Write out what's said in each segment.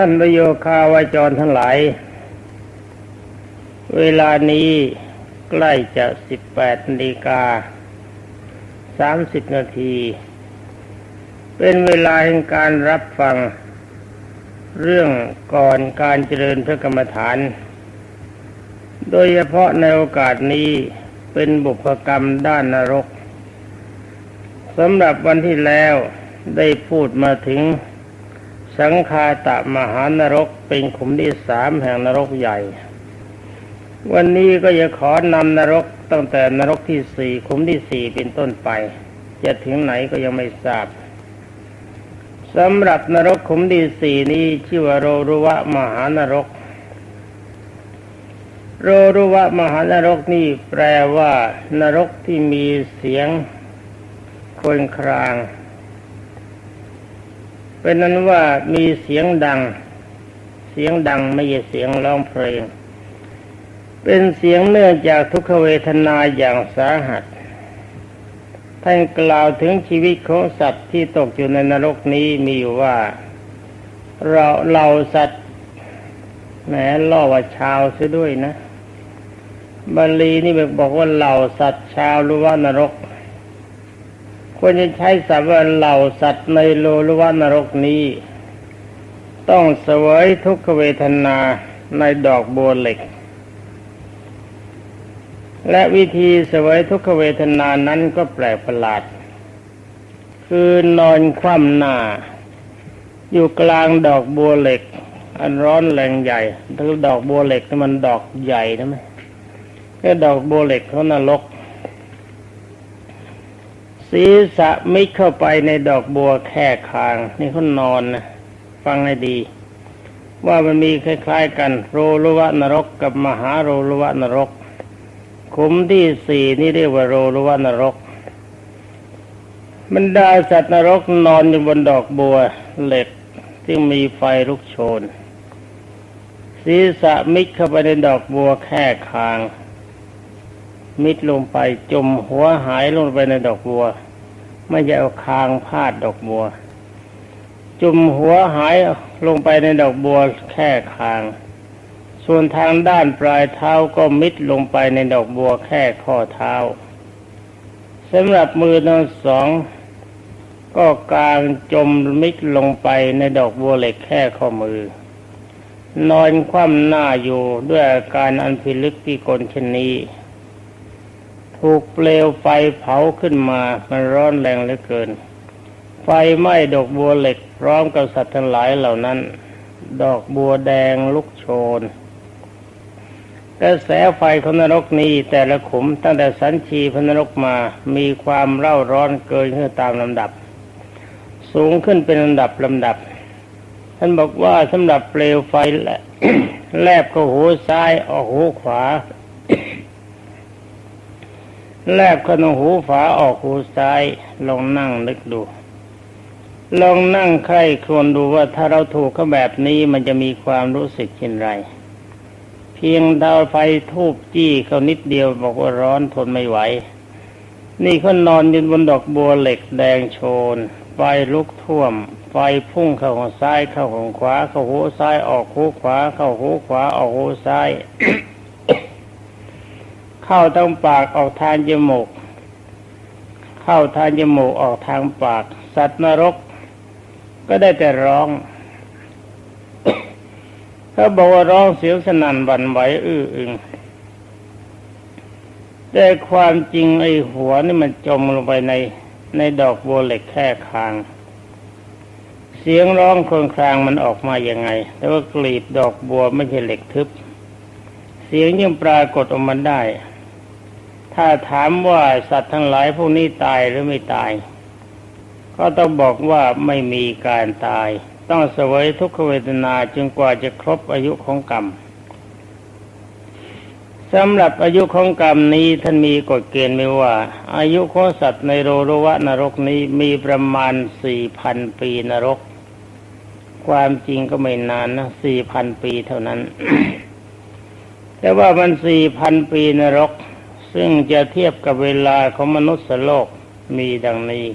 ท่านประโยคาวาจรทั้งหลาย เวลานี้ใกล้จะสิบแปดนาฬิกาสามสิบนาที เป็นเวลาแห่งการรับฟัง เรื่องก่อนการเจริญพระกรรมฐาน โดยเฉพาะในโอกาสนี้เป็นบุพกรรมด้านนรกสำหรับวันที่แล้วได้พูดมาถึง สังคาตะมหานรกเป็นขุมที่สามแห่งนรกใหญ่ วันนี้ก็จะขอนำนรกตั้งแต่นรกที่สี่ขุมที่สี่เป็นต้นไป จะถึงไหนก็ยังไม่ทราบสำหรับนรกขุมที่สี่นี้ชื่อว่าโรรุวะมหานรก โรรุวะมหานรกนี่แปลว่านรกที่มีเสียงคนคราง เป็นนั้นว่ามีเสียงดัง เสียงดังไม่ใช่เสียงร้องเพลง เป็นเสียงเนื่องจากทุกขเวทนาอย่างสาหัส ท่านกล่าวถึงชีวิตของสัตว์ที่ตกอยู่ในนรกนี้มีอยู่ว่า เราเราสัตว์แหมล่อว่าชาวซะด้วยนะบาลีนี่บอกว่าเหล่าสัตว์ชาวหรือว่านรก ควรจะใช้ศัพท์ว่าเหล่าสัตว์ในโลหรือว่านรกนี้ ต้องเสวยทุกขเวทนาในดอกบัวเหล็ก และวิธีเสวยทุกขเวทนานั้นก็แปลกประหลาด คือนอนคว่ำหน้า อยู่กลางดอกบัวเหล็ก อันร้อนแรงใหญ่ถ้าดอกบัวเหล็กนี่มันดอกใหญ่นะไหมแค่ดอกบัวเหล็กเขานรก ศีรษะมิดเข้าไปในดอกบัวแค่คาง นี่เขานอนนะฟังให้ดี ว่ามันมีคล้าย ๆ กัน โรลุวะนรกกับมหาโรลุวะนรกขุมที่สี่นี่เรียกว่าโรลุวะนรกบรรดาสัตว์นรกนอนอยู่บนดอกบัวเหล็กที่มีไฟลุกโชน ศีรษะมิดเข้าไปในดอกบัวแค่คาง มิดลงไปจมหัวหายลงไปในดอกบัว ไม่ใช่เอาคางพาดดอกบัวจุมหัวหายลงไปในดอกบัวแค่คาง ส่วนทางด้านปลายเท้าก็มิดลงไปในดอกบัวแค่ข้อเท้าสำหรับมือทั้งสอง ก็กลางจมมิดลงไปในดอกบัวเหล็กแค่ข้อมือ นอนคว่ำหน้าอยู่ด้วยอาการอันพิลึกพิกลเช่นนี้ ถูกเปลวไฟเผาขึ้นมามันร้อนแรงเหลือเกิน ไฟไหม้ดอกบัวเหล็กพร้อมกับสัตว์ทั้งหลายเหล่านั้น ดอกบัวแดงลุกโชนกระแสไฟของนรกนี้แต่ละขุมตั้งแต่สันชีพนรกมามีความเร่าร้อนเกินขึ้นตามลำดับ สูงขึ้นเป็นลำดับลำดับ ท่านบอกว่าสำหรับเปลวไฟและแลบเข้าหูซ้ายออกหูขวา แลบข้าหูฝาออกหูซ้าย ลองนั่งนึกดู ลองนั่งใคร่ครวญดูว่าถ้าเราถูกเขาแบบนี้มันจะมีความรู้สึกเช่นไร เพียงดาวไฟทูบจี้เขานิดเดียวบอกว่าร้อนทนไม่ไหว นี่เขานอนอยู่บนดอกบัวเหล็กแดงโชน ไฟลุกท่วม ไฟพุ่งเข้าของซ้ายเข้าของขวา เข้าหูซ้ายออกหูขวา เข้าหูขวาออกหูซ้าย เข้าทางปากออกทางจมูก เข้าทางจมูกออกทางปาก สัตว์นรก ก็ได้แต่ร้องเขาบอกว่าร้องเสียวสนั่นหวั่นไหวอื้ออึงแต่ความจริงไอ้หัวนี่มันจมลงไปในในดอกบัวเหล็กแค่คาง เสียงร้องครวญครางมันออกมาอย่างไง แต่ว่ากลีบดอกบัวไม่ใช่เหล็กทึบ เสียงยังปรากฏออกมาได้ ถ้าถามว่าสัตว์ทั้งหลายพวกนี้ตายหรือไม่ตาย ก็ต้องบอกว่าไม่มีการตาย ต้องเสวยทุกขเวทนาจนกว่าจะครบอายุของกรรมสำหรับอายุของกรรมนี้ท่านมีกฎเกณฑ์ไว้ว่า อายุของสัตว์ในโรรวะนรกนี้มีประมาณสี่พันปีนรก ความจริงก็ไม่นานนะสี่พันปีเท่านั้น แต่ว่ามันสี่พันปีนรก ซึ่งจะเทียบกับเวลาของมนุษย์โลกมีดังนี้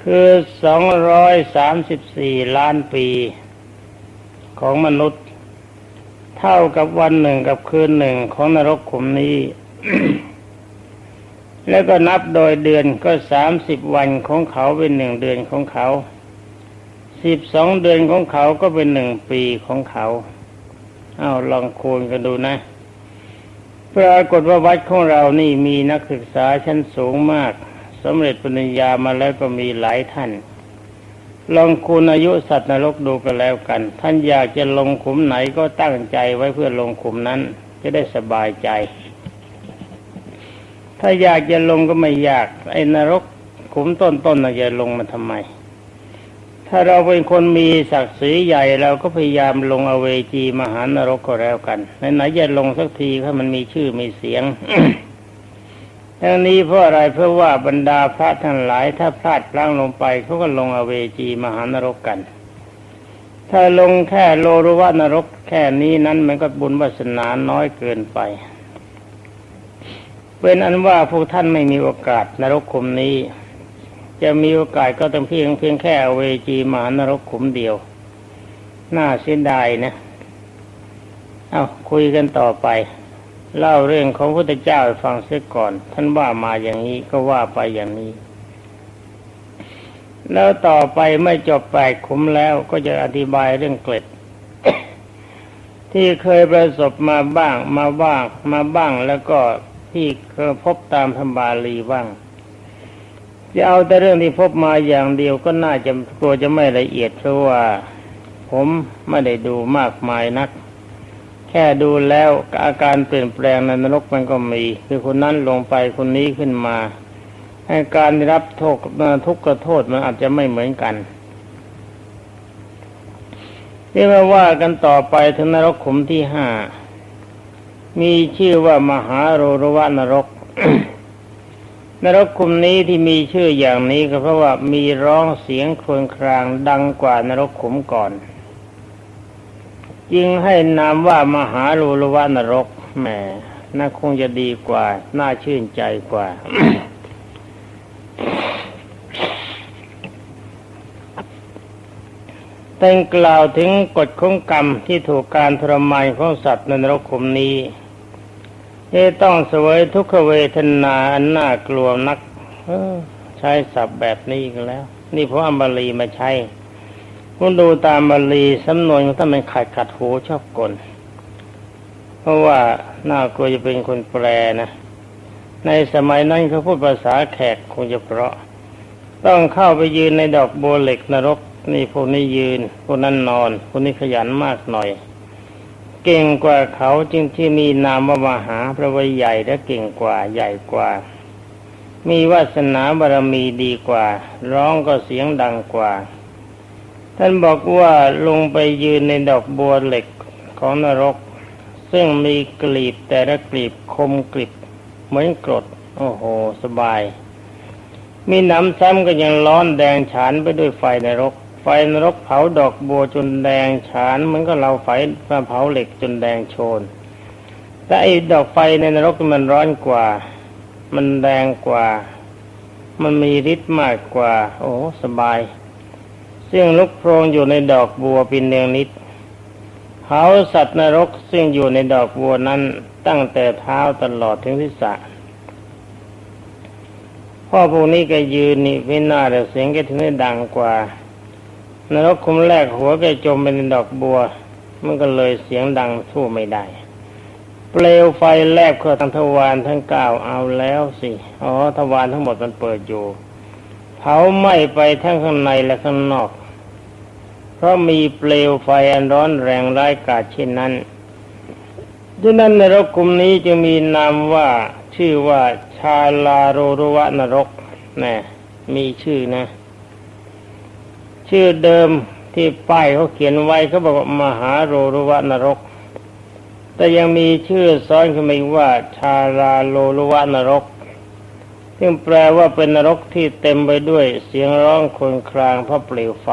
คือสองร้อยสามสิบสี่ล้านปีของมนุษย์ เท่ากับวันหนึ่งกับคืนหนึ่งของนรกขุมนี้ แล้วก็นับโดยเดือนก็สามสิบวันของเขาเป็นหนึ่งเดือนของเขาสิบสองเดือนของเขาก็เป็นหนึ่งปีของเขา เอาลองคูณกันดูนะ ปรากฏว่าวัดของเรานี่มีนักศึกษาชั้นสูงมากสำเร็จปริญญามาแล้วก็มีหลายท่าน ลองคูณอายุสัตว์นรกดูกันแล้วกัน ท่านอยากจะลงขุมไหนก็ตั้งใจไว้เพื่อลงขุมนั้น จะได้สบายใจ ถ้าอยากจะลงก็ไม่ยาก ไอ้นรกขุมต้นๆนน่ะจะลงมาทำไม ถ้าเราเป็นคนมีศักดิ์ศรีใหญ่เราก็พยายามลงอเวจีมหานรกก็แล้วกันไหนๆจะลงสักทีถ้ามันมีชื่อมีเสียงทั้งนี้เพราะอะไรเพราะว่าบรรดาพระทั้งหลาย ถ้าพลาดพลั้งลงไปเขาก็ลงอเวจีมหานรกกัน ถ้าลงแค่โลรวะนรกแค่นี้นั้นมันก็บุญวาสนาน้อยเกินไปเป็นอันว่าพวกท่านไม่มีโอกาสนรกขุมนี้ จะมีโอกาสก็ต้องเพียงเพียงแค่เวจีมหานรกขุมเดียว น่าเสียดายนะ เอาคุยกันต่อไป เล่าเรื่องของพระพุทธเจ้าให้ฟังเสียก่อน ท่านว่ามาอย่างนี้ก็ว่าไปอย่างนี้ แล้วต่อไปไม่จบแปดขุมแล้วก็จะอธิบายเรื่องเกล็ด ที่เคยประสบมาบ้างมาบ้าง มาบ้างแล้วก็ที่เคยพบตามธรรมบาลีบ้าง จะเอาแต่เรื่องที่พบมาอย่างเดียวก็น่าจะกลัวจะไม่ละเอียดเพราะว่า ผมไม่ได้ดูมากมายนัก แค่ดูแล้วอาการเปลี่ยนแปลงในนรกมันก็มี คือคนนั้นลงไปคนนี้ขึ้นมาให้การได้รับโทษทุกข์กับโทษมันอาจจะไม่เหมือนกันที่มาว่ากันต่อไปถึงนรกขุมที่ห้ามีชื่อว่ามหาโรรวะนรก นรกขุมนี้ที่มีชื่ออย่างนี้ก็เพราะว่ามีร้องเสียงครวญครางดังกว่านรกขุมก่อน จึงให้นามว่ามหาโรรวะนรกแหมน่าคงจะดีกว่า น่าชื่นใจกว่า แต่งกล่าวถึงกฎของกรรมที่ถูกการทรมานของสัตว์ในนรกขุมนี้ ที่ต้องเสวยทุกขเวทนาอันน่ากลัวนักใช้ศัพท์แบบนี้กันแล้ว นี่เพราะอัมบาลีมาใช้คุณดูตามบาลีสำนวนของท่ามันขัดขัดหูชอบกลเพราะว่าน่ากลัวจะเป็นคนแปลนะในสมัยนั้นเขาพูดภาษาแขกคงจะเพราะ ต้องเข้าไปยืนในดอกบัวเหล็กนรก นี่พวกนี้ยืนพวกนั้นนอนพวกนี้ขยันมากหน่อย เก่งกว่าเขาจึงที่มีนามว่ามหาพระวิใหญ่และเก่งกว่าใหญ่กว่า มีวาสนาบารมีดีกว่า ร้องก็เสียงดังกว่า ท่านบอกว่าลงไปยืนในดอกบัวเหล็กของนรก ซึ่งมีกลีบแต่ละกลีบคมกริบเหมือนกรด โอ้โห สบาย มีน้ำซ้ำก็ยังร้อนแดงฉานไปด้วยไฟนรก ไฟนรกเผาดอกบัวจนแดงฉานเหมือนกับเราไฟมาเผาเหล็กจนแดงโชน แต่ไอ้ดอกไฟในนรกมันร้อนกว่า มันแดงกว่า มันมีฤทธิ์มากกว่า โอ้สบายเสียงลุกโพรงอยู่ในดอกบัวเป็นเนืองนิดเผาสัตว์นรกซึ่งอยู่ในดอกบัวนั้นตั้งแต่เท้าตลอดถึงศีระพ่อพวกนี้ก็ยืนนี่ไม่น่าแต่เสียงแกถึงได้ดังกว่า นรกคุมแรกหัวแกจมไปในดอกบัว มันก็เลยเสียงดังทั่วไม่ได้ เปลวไฟแลบเข้าทั้งทวารทั้งเก้าเอาแล้วสิอ๋อทวารทั้งหมดมันเปิดอยู่เผาไหม้ไปทั้งข้างในและข้างนอก เพราะมีเปลวไฟอันร้อนแรงร้ายกาจเช่นนั้นดังนั้นนรกกลุ่มนี้จึงมีนามว่าชื่อว่าชาลาโรรวะนรกนะมีชื่อนะ ชื่อเดิมที่ป้ายเขาเขียนไว้เขาบอกว่ามหาโรรุวะนรก แต่ยังมีชื่อซ้อนขึ้นมาอีกว่า ชาลาโลรุวะนรก ซึ่งแปลว่าเป็นนรกที่เต็มไปด้วยเสียงร้องครวญครางเพราะเปลวไฟ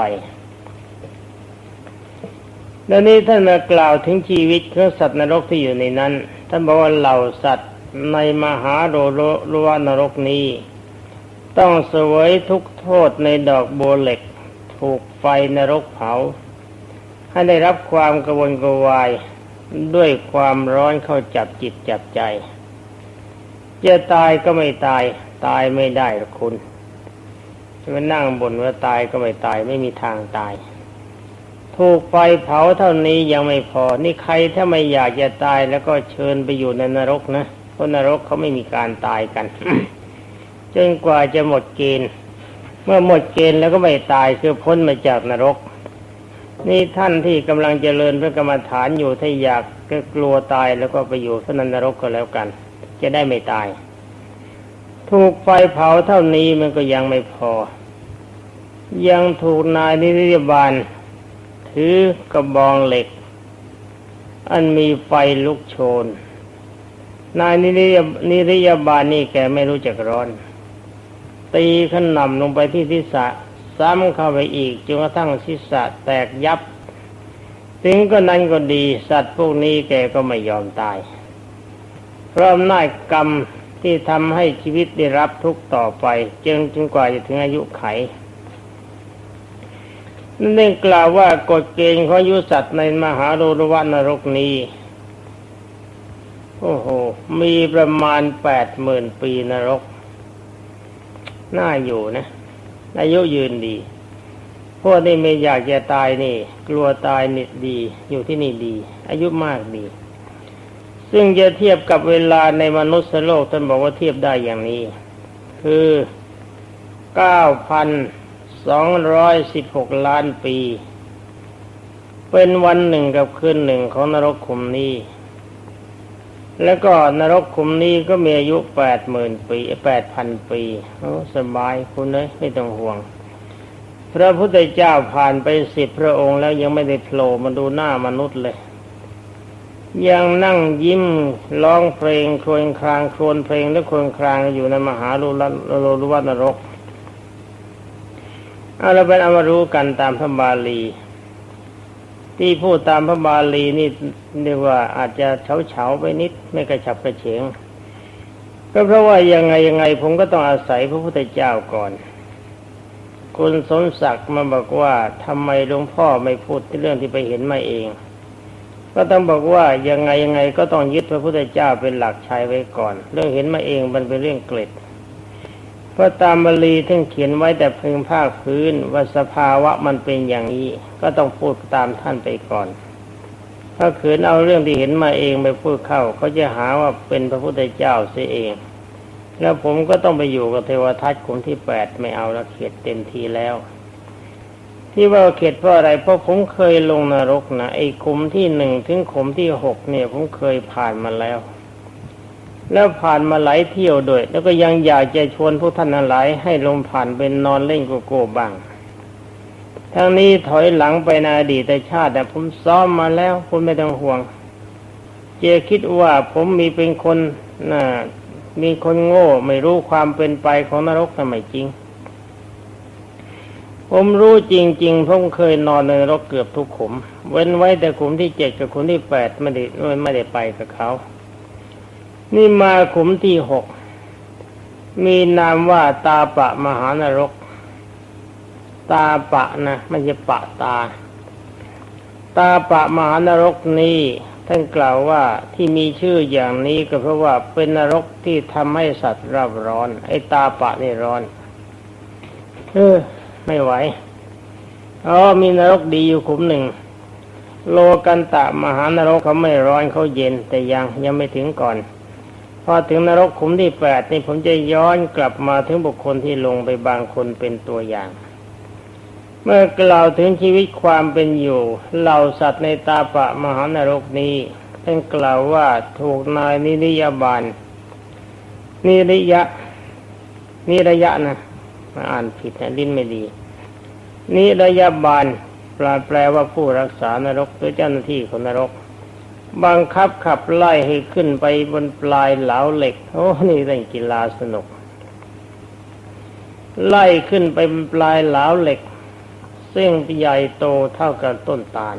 แล้วนี้ท่านมากล่าวถึงชีวิตของสัตว์นรกที่อยู่ในนั้น ท่านบอกว่าเหล่าสัตว์ในมหาโรรุวานรกนี้ ต้องเสวยทุกโทษในดอกโบเล็ก ถูกไฟนรกเผา ให้ได้รับความกระวนกระวายด้วยความร้อนเข้าจับจิตจับใจ จะตายก็ไม่ตาย ตายไม่ได้หรอกคุณจะมานั่งบนว่าตายก็ไม่ตายไม่มีทางตาย ถูกไฟเผาเท่านี้ยังไม่พอ นี่ใครถ้าไม่อยากจะตายแล้วก็เชิญไปอยู่ในนรกนะเพราะนรกเขาไม่มีการตายกันจนกว่าจะหมดเกณฑ์ เมื่อหมดเกณฑ์แล้วก็ไม่ตายคือพ้นมาจากนรก นี่ท่านที่กำลังเจริญพระกรรมฐานอยู่ถ้าอยากก็กลัวตายแล้วก็ไปอยู่สนันนรกก็แล้วกัน จะได้ไม่ตาย ถูกไฟเผาเท่านี้มันก็ยังไม่พอ ยังถูกนายนิริยบาลถือกระบองเหล็ก อันมีไฟลุกโชน นายนิริยนิริยบาลนี่แกไม่รู้จักร้อน ตีขนำลงไปที่ศีรษะซ้ำเข้าไปอีกจนกระทั่งศีรษะแตกยับ ถึงก็นั้นก็ดี สัตว์พวกนี้แกก็ไม่ยอมตาย เพราะอำนาจกรรมที่ทำให้ชีวิตได้รับทุกข์ต่อไปจนจนกว่าจะถึงอายุไขนั่นเองกล่าวว่ากฎเกณฑ์ของยุสัตว์ในมหาโรรวนรกนี้ โอ้โห มีประมาณแปดหมื่นปีนรก น่าอยู่นะ อายุยืนดี พวกนี้ไม่อยากจะตายนี่ กลัวตายนิดดี อยู่ที่นี่ดี อายุมากดี ซึ่งจะเทียบกับเวลาในมนุษย์โลกท่านบอกว่าเทียบได้อย่างนี้ คือเก้าพันสองร้อยสิบหกล้านปี เป็นวันหนึ่งกับคืนหนึ่งของนรกขุมนี้ แล้วก็นรกขุมนี้ก็มีอายุแปดหมื่นปีแปดพันปีโอ้สบายคุณเลยไม่ต้องห่วง พระพุทธเจ้าผ่านไปสิบพระองค์แล้วยังไม่ได้โผล่มาดูหน้ามนุษย์เลย ยังนั่งยิ้มร้องเพลงครวญครางครวญเพลงและครวญครางอยู่ในมหาลุลโลลุวัตนรกเอาเราเป็นเอามารู้กันตามพระบาลี ที่พูดตามพระบาลีนี่เรียกว่าอาจจะเฉาเฉาๆไปนิดไม่กระฉับกระเฉง ก็เพราะว่ายังไงยังไงผมก็ต้องอาศัยพระพุทธเจ้าก่อน คุณสมศักดิ์มาบอกว่าทำไมหลวงพ่อไม่พูดเรื่องที่ไปเห็นมาเอง ก็ต้องบอกว่ายังไงยังไงก็ต้องยึดพระพุทธเจ้าเป็นหลักใช้ไว้ก่อน เรื่องเห็นมาเองมันเป็นเรื่องเกล็ด พราะตามบาลีท่านเขียนไว้แต่เพึงภาคพื้นว่าสภาวะมันเป็นอย่างนี้ ก็ต้องพูดตามท่านไปก่อน ถ้าขืนเอาเรื่องที่เห็นมาเองไปพูดเข้าเขาจะหาว่าเป็นพระพุทธเจ้าเสียเอง แล้วผมก็ต้องไปอยู่กับเทวทัตขุมที่แปดไม่เอาละเข็ดเต็มทีแล้วที่ว่าเข็ดเพราะอะไรเพราะผมเคยลงนรกนะไอ้ขุมที่หนึ่งถึงขุมที่หกเนี่ยผมเคยผ่านมาแล้ว แล้วผ่านมาหลายเที่ยวด้วย แล้วก็ยังอยากจะชวนพวกท่านหลายให้ลงผ่านเป็นนอนเล่นโกโก้บ้าง ทั้งนี้ถอยหลังไปในอดีตชาติแต่ผมซ้อมมาแล้วคุณไม่ต้องห่วง เจคิดว่าผมมีเป็นคนน่ะมีคนโง่ไม่รู้ความเป็นไปของนรกทำไมจริง ผมรู้จริง ๆ ผมเคยนอนในนรกเกือบทุกขุม เว้นไว้แต่ขุมที่เจ็ดกับขุมที่แปดไม่ได้ไม่ได้ไปกับเขา นี่มาขุมที่หก มีนามว่าตาปะมหานรก ตาปะนะไม่ใช่ปะตา ตาปะมหานรกนี้ท่านกล่าวว่าที่มีชื่ออย่างนี้ก็เพราะว่าเป็นนรกที่ทำให้สัตว์รับร้อน ไอ้ตาปะนี่ร้อน เออ ไม่ไหวอ๋อมีนรกดีอยู่ขุมหนึ่ง โลกันตะมหานรกเขาไม่ร้อนเขาเย็นแต่ยังยังไม่ถึงก่อน พอถึงนรกขุมที่แปดนี่ผมจะย้อนกลับมาถึงบุคคลที่ลงไปบางคนเป็นตัวอย่าง เมื่อกล่าวถึงชีวิตความเป็นอยู่เหล่าสัตว์ในตาปะมหานรกนี้ท่านกล่าวว่าถูกนายนิริยบาลนิริยะนิระยะนะมาอ่านผิดนะลิ้นไม่ดีนิระยะบาลแปลแปลว่าผู้รักษานรกหรือเจ้าหน้าที่ของนรก บังคับขับไล่ให้ขึ้นไปบนปลายเหลาเหล็กโอ้นี่เล่นกีฬาสนุก ไล่ขึ้นไปบนปลายเหลาเหล็ก ซึ่งใหญ่โตเท่ากับต้นตาล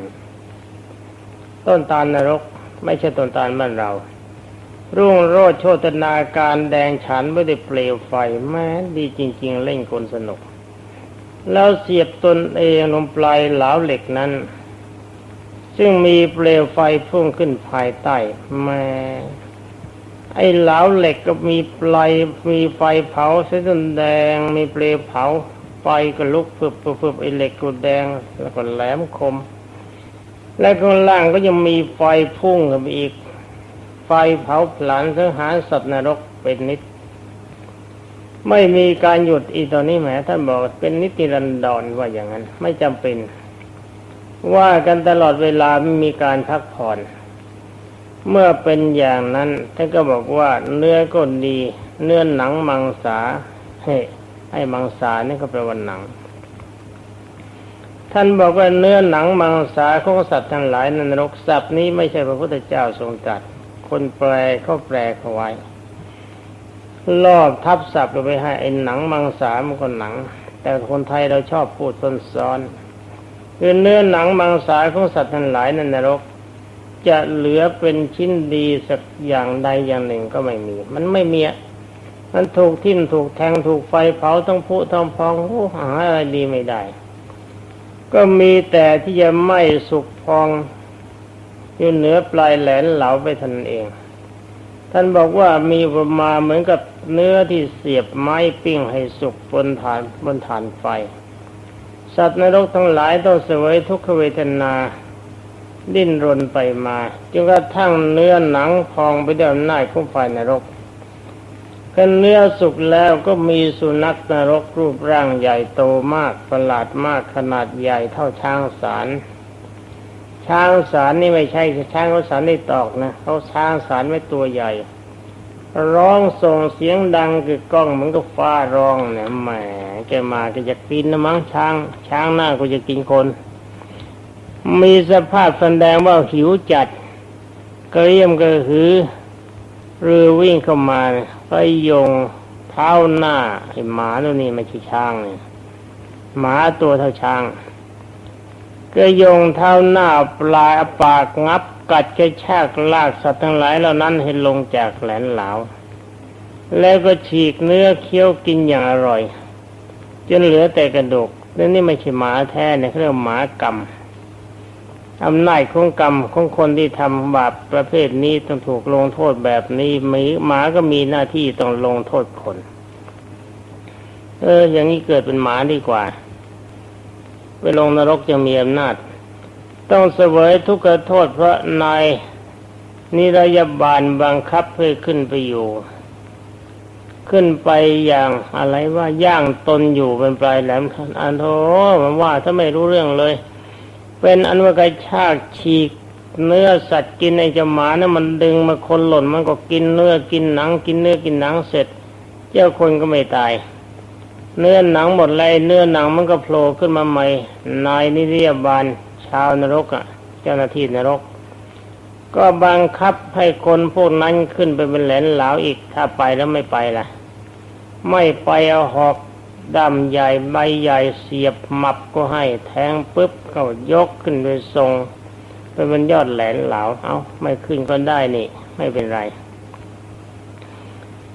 ต้นตาลนรก ไม่ใช่ต้นตาลบ้านเรา รุ่งโรจน์โชตนาการแดงฉันไม่ได้เปลวไฟแม้ดีจริง ๆ เล่นคนสนุก แล้วเสียบตนเองลงปลายเหลาเหล็กนั้น ซึ่งมีเปลวไฟพุ่งขึ้นภายใต้แม่ไอ้เหลาเหล็กก็มีปลายมีไฟเผาเส้นแดง มีเปลวเผาไฟก็ลุกเพิ่มเพิ่มไอ้เหล็กก็แดงแล้วก็แหลมคม และข้างล่างก็ยังมีไฟพุ่งขึ้นอีก ไฟเผาผลาญสังหารสัตว์นรกเป็นนิด ไม่มีการหยุดอีตอนนี้แหมท่านบอกเป็นนิติรันดรว่าอย่างนั้น ไม่จำเป็น ว่ากันตลอดเวลาไม่มีการพักผ่อน เมื่อเป็นอย่างนั้นท่านก็บอกว่าเนื้อก็ดี เนื้อหนังมังสาเฮ้ไอ้มังสานี่ก็แปลว่าหนัง ท่านบอกว่าเนื้อหนังมังสาของสัตว์ทั้งหลายนนรกสัตว์นี้ไม่ใช่พระพุทธเจ้าทรงตรัสคนแปลเขาแปลเขาไว้ลอบทับศัพท์ลงไปให้ไอ้หนังมังสามันก็หนัง แต่คนไทยเราชอบพูดซ้อนซ้อน คือเนื้อหนังมังสายของสัตว์ทั้งหลายในนรก จะเหลือเป็นชิ้นดีสักอย่างใดอย่างหนึ่งก็ไม่มี มันไม่มีอะมันถูกทิ่มถูกแทงถูกไฟเผาทั้งผุทั้งพองโอ้หาอะไรดีไม่ได้ ก็มีแต่ที่จะไหม้สุกพองอยู่เหนือปลายแหลนเหลาไปทันเอง ท่านบอกว่ามีประมาเหมือนกับเนื้อที่เสียบไม้ปิ้งให้สุกบนฐานบนฐานไฟ สัตว์นรกทั้งหลายต้องเสวยทุกขเวทนา ดิ้นรนไปมาจนกระทั่งเนื้อหนังพองไปด้วยอำนาจของไฟนรกกันเนื้อสุกแล้วก็มีสุนัขนรกรูปร่างใหญ่โตมากประหลาดมากขนาดใหญ่เท่าช้างสารช้างสารนี่ไม่ใช่ช้างเขาสารในตอกนะเขาช้างสารไม่ตัวใหญ่ ร้องส่งเสียงดังคือกล้องเหมือนกับฟ้าร้องเนี่ยแหมแกมาก็จะกินนะมั้งช้าง ช้างหน้าก็จะกินคน มีสภาพแสดงว่าหิวจัดกระเรียมกระหือเรือวิ่งเข้ามาไปโยงเท้าหน้าไอ้หมาตัวนี้ไม่ใช่ช้างเนี่ยหมาตัวเท่าช้างก็โยงเท้าหน้าปลายปากงับ กัดกระชากลากสัตว์ทั้งหลายเหล่านั้นให้ลงจากแหลนเหลาแล้วก็ฉีกเนื้อเคี้ยวกินอย่างอร่อย จนเหลือแต่กระดูกนั่นนี่ไม่ใช่หมาแท้เนี่ยเขาเรียกหมากรรมอำนาจของกรรมของคนที่ทำบาปประเภทนี้ต้องถูกลงโทษแบบนี้มีหมาก็มีหน้าที่ต้องลงโทษคน เออ อย่างนี้เกิดเป็นหมาดีกว่า ไปลงนรกจะมีอำนาจ ต้องเสวยทุกขโทษเพราะนายนิรยาบาลบังคับให้ขึ้นไปอยู่ ขึ้นไปอย่างอะไรว่าย่างตนอยู่เป็นปลายแหลมอันโธมันว่าถ้าไม่รู้เรื่องเลย เป็นอันว่ากระชากฉีกเนื้อสัตว์กินไอ้จหมานี่ยมันดึงมาคนหล่นมันก็กินเนื้อกินหนัง กินเนื้อกินหนังเสร็จ เจ้าคนก็ไม่ตาย เนื้อหนังหมดเลยเนื้อหนังมันก็โผล่ขึ้นมาใหม่ นายนิรยาบาล ชาวนรกอะ เจ้าหน้าที่นรก ก็บังคับให้คนพวกนั้นขึ้นไปเป็นแหลนเหลาอีกถ้าไปแล้วไม่ไปล่ะ ไม่ไปเอาหอกดำใหญ่ใบใหญ่เสียบหมับก็ให้แทงปุ๊บก็ยกขึ้นไปทรงไปบนยอดแหลนเหลาเอาไม่ขึ้นก็ได้นี่ ไม่เป็นไร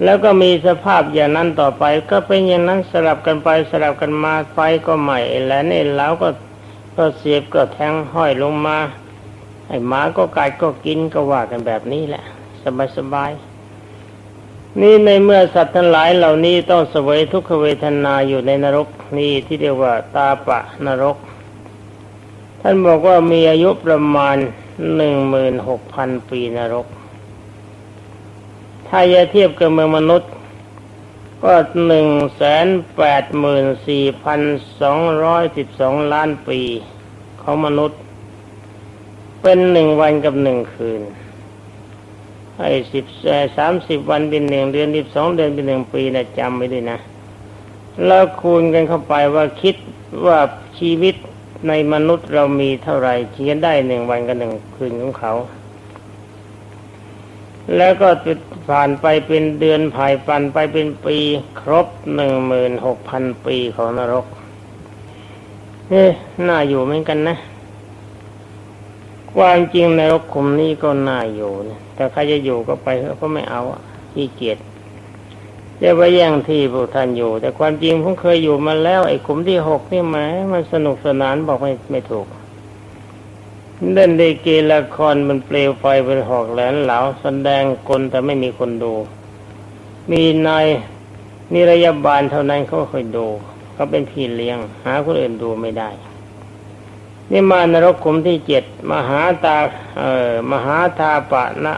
แล้วก็มีสภาพอย่างนั้นต่อไป ก็เป็นอย่างนั้นสลับกันไปสลับกันมาไฟก็ใหม่แหลนไอ้เหลาก็ ก็เสียบก็แทงห้อยลงมาไอ้หมาก็กัดก็กินก็ว่ากันแบบนี้แหละ สบายสบายๆนี่ในเมื่อสัตว์ทั้งหลายเหล่านี้ต้องเสวยทุกขเวทนาอยู่ในนรกนี่ที่เรียกว่าตาปะนรก ท่านบอกว่ามีอายุประมาณหนึ่งหมื่นหกพันปีนรก ถ้าจะเทียบกับเมืองมนุษย์ ก็หนึ่งแสนแปดหมื่นสี่พันสองร้อยสิบสองล้านปีของมนุษย์ เป็นหนึ่งวันกับหนึ่งคืนไอ้สิบสามสิบวันเป็นหนึ่งเดือนสิบสองเดือนเป็นหนึ่งปีนะจำไว้ด้วยนะ แล้วคูณกันเข้าไปว่าคิดว่าชีวิตในมนุษย์เรามีเท่าไหร่เทียนได้หนึ่งวันกับหนึ่งคืนของเขา แล้วก็ผ่านไปเป็นเดือนผ่ายปันไปเป็นปีครบหนึ่งหมื่นหกพันปีของนรกเฮ้น่าอยู่เหมือนกันนะ ความจริงในรกขุมนี้ก็น่าอยู่นะแต่ใครจะอยู่ก็ไปเถอะเพราะไม่เอาขี้เกียจจะไปแย่งที่พวกท่านอยู่ แต่ความจริงผมเคยอยู่มาแล้ว ไอ้ขุมที่หกนี่แหมมันสนุกสนานบอกไม่ไม่ถูก เล่นดีเกละครมันเปลวไฟเป็นหอกแหลนเหลาแสดงกลแต่ไม่มีคนดู มีนายนิรยาบาลเท่านั้นเขาเคยดูเขาเป็นพี่เลี้ยง หาคนอื่นดูไม่ได้ นี่มานรกขุมที่เจ็ดมหาตา เอ่อมหาตาปะนะ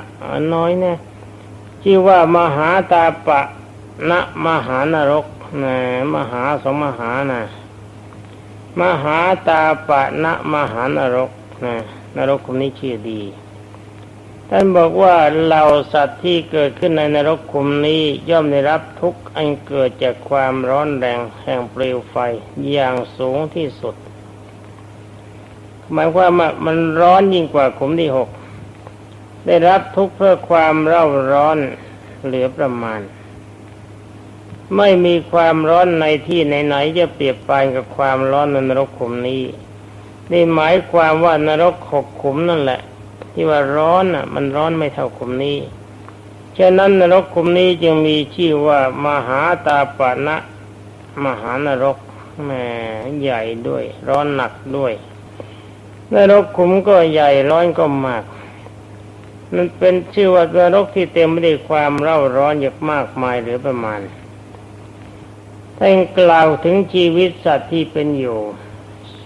น้อยเนี่ยชื่อว่ามหาตาปะนะมหานรกนะมหาสองมหานะมหาตาปะนะมหานรก นะนรกขุมนี้ชื่อดี ท่านบอกว่าเหล่าสัตว์ที่เกิดขึ้นในนรกขุมนี้ย่อมได้รับทุกข์อันเกิดจากความร้อนแรงแห่งเปลวไฟอย่างสูงที่สุดหมายความว่ามันร้อนยิ่งกว่าขุมที่หกได้รับทุกข์เพื่อความเร่าร้อนเหลือประมาณ ไม่มีความร้อนในที่ไหนๆจะเปรียบปานกับความร้อนในนรกขุมนี้ นี่หมายความว่านรกหกขุมนั่นแหละ ที่ว่าร้อนอะ มันร้อนไม่เท่าขุมนี้ฉะนั้นนรกขุมนี้จึงมีชื่อว่ามหาตาปะนะมหานรกแหมใหญ่ด้วย ร้อนหนักด้วยนรกขุมก็ใหญ่ร้อนก็มาก มันเป็นชื่อว่านรกที่เต็มไปด้วยความเร่าร้อนอย่างมากมายหรือประมาณท่ากล่าวถึงชีวิตสัตว์ที่เป็นอยู่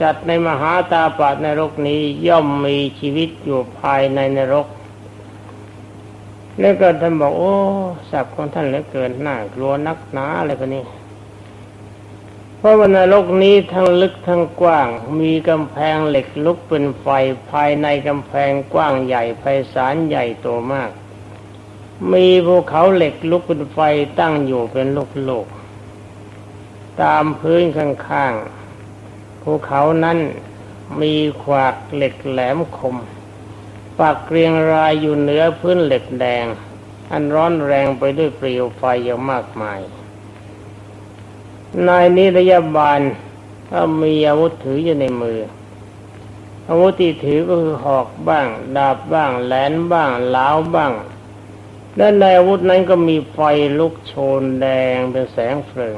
สัตว์ในมหาตาปะนรกนี้ย่อมมีชีวิตอยู่ภายในนรกแล้วก็ท่านบอกโอ้สัตว์ของท่านเหลือเกินน่ากลัวนักหนาอะไรกันนี้เพราะว่านรกนี้ทั้งลึกทั้งกว้าง มีกำแพงเหล็กลุกเป็นไฟภายในกำแพงกว้างใหญ่ไพศาลใหญ่โตมาก มีภูเขาเหล็กลุกเป็นไฟตั้งอยู่เป็นลูกๆตามพื้นข้างๆ ภูเขานั้นมีขวากเหล็กแหลมคม ปักเรียงรายอยู่เหนือพื้นเหล็กแดง อันร้อนแรงไปด้วยเปลวไฟอย่างมากมาย นายนิรยาบาลก็มีอาวุธถืออยู่ในมือ อาวุธที่ถือก็คือหอกบ้าง ดาบบ้าง แหลนบ้างลาวบ้างและในอาวุธนั้นก็มีไฟลุกโชนแดงเป็นแสงเพลิง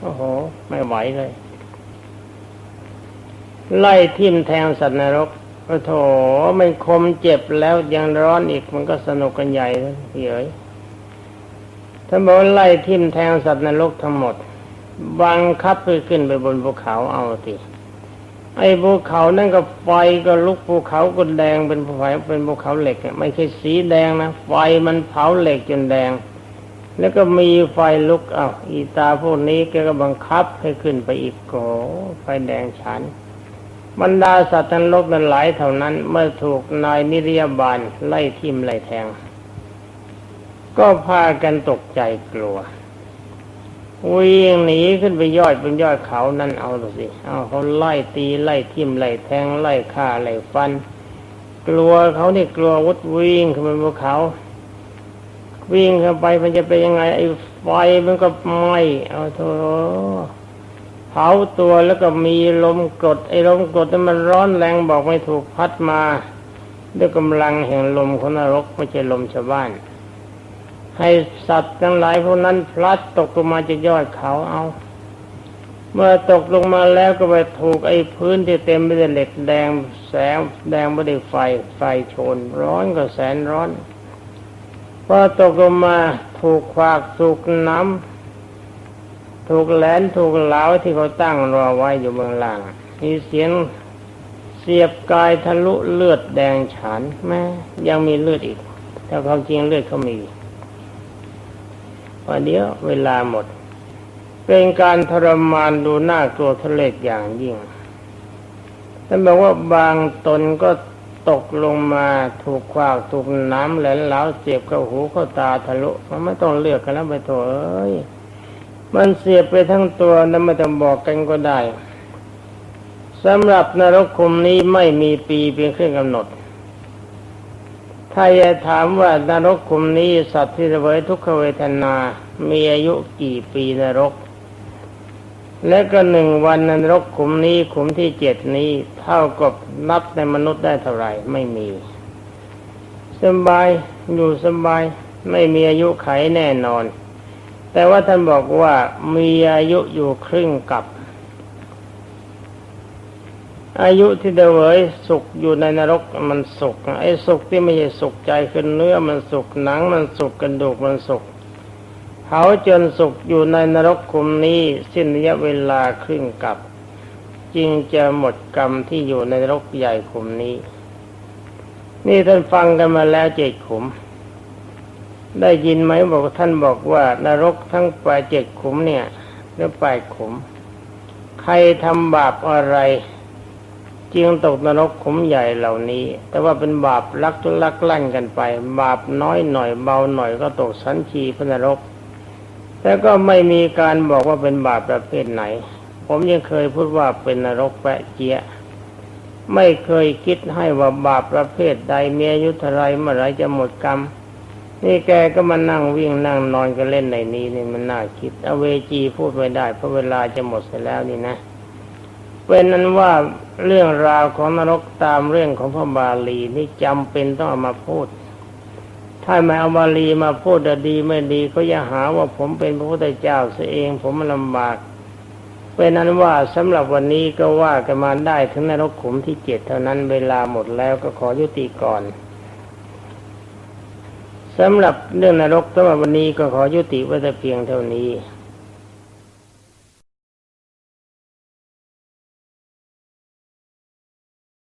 โอ้โห ไม่ไหวเลย ไล่ทิ่มแทงสัตว์นรกโอ้โถมันคมเจ็บแล้วยังร้อนอีกมันก็สนุกกันใหญ่เลยเฮ้ยท่านบอกว่าไล่ทิ่มแทงสัตว์นรกทั้งหมดบังคับให้ขึ้นไปบนภูเขาเอาทีไอ้ภูเขานั่นก็ไฟก็ลุกภูเขาก็แดงเป็นภูเขาเป็นภูเขาเหล็กไม่ใช่สีแดงนะไฟมันเผาเหล็กจนแดง แล้วก็มีไฟลุกเอาอีตาพวกนี้แกก็บังคับให้ขึ้นไปอีกโกไฟแดงฉัน บรรดาสัตว์ทั้งโลกนั้นหลายเท่านั้นเมื่อถูกนายนิรยาบาลไล่ทิ่มไล่แทง ก็พากันตกใจกลัววิ่งหนีขึ้นไปยอดบนยอดเขานั่นเอาดูสิเอาเขาไล่ตีไล่ทิ่มไล่แทงไล่ฆ่าไล่ฟัน กลัวเขานี่กลัววุดวิ่งขึ้นไปบนเขา วิ่งเข้าไปมันจะเป็นยังไงไอ้ไฟมันก็ไหม้เอาโถอะ เผาตัวแล้วก็มีลมกรดไอ้ลมกรดนั้นมันร้อนแรงบอกไม่ถูกพัดมา ด้วยกำลังแห่งลมของนรกไม่ใช่ลมชาวบ้าน ให้สัตว์ทั้งหลายพวกนั้นพลัดตกลงมาจากยอดเขาเอา เมื่อตกลงมาแล้วก็ไปถูกไอ้พื้นที่เต็มไปด้วยเหล็กแดงแสงแดงไปด้วยไฟไฟโชน ร้อนก็แสนร้อนพอตกลงมาถูกควากถูกน้ำ ถูกแหลนถูกเหลาที่เขาตั้งรอไว้อยู่เบื้องล่าง มีเสียงเสียบกายทะลุเลือดแดงฉานแม่ยังมีเลือดอีก แต่ความจริงเลือดเขามีวันเดียวเวลาหมด เป็นการทรมานดูหน้ากลัวทะเลดอย่างยิ่งท่านบอกว่าบางตนก็ตกลงมาถูกควากถูกน้ำแหลนเหลาเสียบเข้าหูเข้าตาทะลุมันไม่ต้องเลือกกันแล้วไปโถเอ้ย มันเสียบไปทั้งตัวนั้นไม่ต้องบอกกันก็ได้สำหรับนรกคุมนี้ไม่มีปีเป็นเครื่องกำหนด ถ้าจะถามว่านรกคุมนี้สัตว์ที่เสวยทุกขเวทนา มีอายุกี่ปีนรก และก็หนึ่งวันนรกขุมนี้ขุมที่เจ็ดนี้เท่ากับนับในมนุษย์ได้เท่าไหร่ไม่มีสบายอยู่สบายไม่มีอายุไขแน่นอน แต่ว่าท่านบอกว่ามีอายุอยู่ครึ่งกับ อายุที่เดเวยสุขอยู่ในนรกมันสุขไอ้สุขที่ไม่ใช่สุขใจคือเนื้อมันสุขหนังมันสุขกระดูกมันสุขเผาจนสุขอยู่ในนรกคุมนี้ สิ้นระยะเวลาครึ่งกับ จึงจะหมดกรรมที่อยู่ในนรกใหญ่คุมนี้ นี่ท่านฟังกันมาแล้วเจ็ดขุม ได้ยินไหมบอกท่านบอกว่านรกทั้งแปดเจ็ดขุมเนี่ยหรือแปดขุม ใครทำบาปอะไรจึงตกนรกขุมใหญ่เหล่านี้ แต่ว่าเป็นบาปลักลักลั่นกันไป บาปน้อยหน่อยเบาหน่อยก็ตกสันชีพนรก แต่ก็ไม่มีการบอกว่าเป็นบาปประเภทไหน ผมยังเคยพูดว่าเป็นนรกแปะเจียไม่เคยคิดให้ว่าบาปประเภทใดมีอายุเท่าไรเมื่อไรจะหมดกรรม นี่แกก็มานั่งวิ่งนั่งนอนกันเล่นในนี้นี่มันน่าคิด เอาเวจีพูดไม่ได้เพราะเวลาจะหมดเสียแล้วนี่นะเป็นนั้นว่าเรื่องราวของนรกตามเรื่องของพระบาลีนี่จำเป็นต้องเอามาพูด ถ้าไม่เอาบาลีมาพูดจะดีไม่ดีก็อย่าหาว่าผมเป็นพระพุทธเจ้าเสียเองผมมันลำบาก เป็นนั้นว่าสำหรับวันนี้ก็ว่ากันมาได้ถึงนรกขุมที่เจ็ดเท่านั้นเวลาหมดแล้วก็ขอยุติก่อน สำหรับเรื่องนรกสำหรับวันนี้ก็ขอยุติไว้แต่เพียงเท่านี้